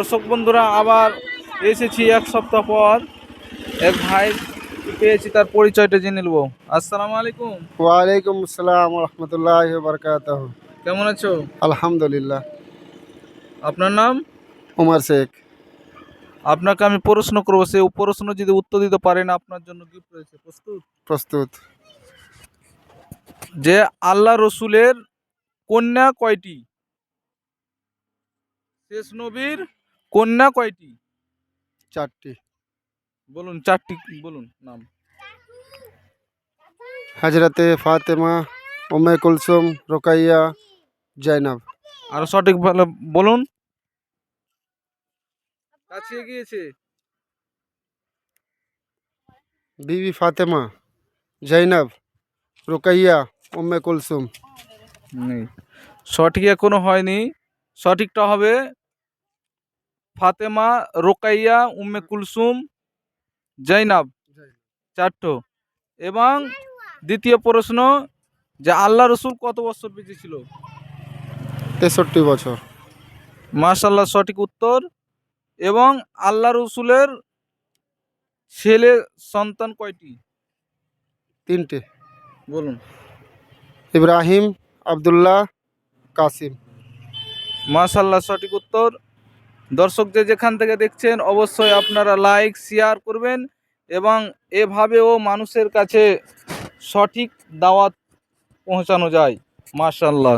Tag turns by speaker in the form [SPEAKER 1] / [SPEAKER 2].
[SPEAKER 1] দর্শক বন্ধুরা আবার এসেছি এক সপ্তাহ পর। এক ভাই পেয়েছি তার পরিচয়টা জেনে নেব। আসসালামু আলাইকুম।
[SPEAKER 2] ওয়ালাইকুম আসসালাম রহমতুল্লাহ বরকাত
[SPEAKER 1] কেমন আছো?
[SPEAKER 2] আলহামদুলিল্লাহ।
[SPEAKER 1] আপনার নাম?
[SPEAKER 2] উমার শেখ।
[SPEAKER 1] আপনাকে আমি প্রশ্ন করব সেই প্রশ্ন যদি উত্তর দিতে পারেন আপনার জন্য গিফট রয়েছে। প্রস্তুত?
[SPEAKER 2] প্রস্তুত।
[SPEAKER 1] যে আল্লাহ রসুলের কন্যা কয়টি? শেষ নবীর কন্যা কয়টি?
[SPEAKER 2] চারটি।
[SPEAKER 1] বলুন চারটি বলুন নাম।
[SPEAKER 2] হাজরাতে ফাতেমা উমে কুলসুম রোকাইয়া জৈনব
[SPEAKER 1] আরও সঠিক ভালো বলুন। কাছে গিয়েছে
[SPEAKER 2] বিবি ফাতেমা জৈনব রোকাইয়া উম্মে কুলসুম।
[SPEAKER 1] নেই। সঠিক এখনও হয়নি। সঠিকটা হবে ফাতেমা রোকাইয়া উম্মে কুলসুম জৈনাব চারটো। এবং দ্বিতীয় প্রশ্ন যে আল্লাহ রসুল কত বছর বেঁচে ছিল?
[SPEAKER 2] তেষট্টি বছর।
[SPEAKER 1] মাশাল্লাহ সঠিক উত্তর। এবং আল্লাহ রসুলের ছেলে সন্তান কয়টি?
[SPEAKER 2] তিনটে।
[SPEAKER 1] বলুন।
[SPEAKER 2] ইব্রাহিম আবদুল্লাহ কাসিম।
[SPEAKER 1] মাশাল্লাহ সঠিক উত্তর। দর্শক যে যেখান থেকে দেখছেন, অবশ্যই আপনারা লাইক শেয়ার করবেন এবং এভাবেও মানুষের কাছে সঠিক দাওয়াত পৌঁছানো যায়। মাশাল্লাহ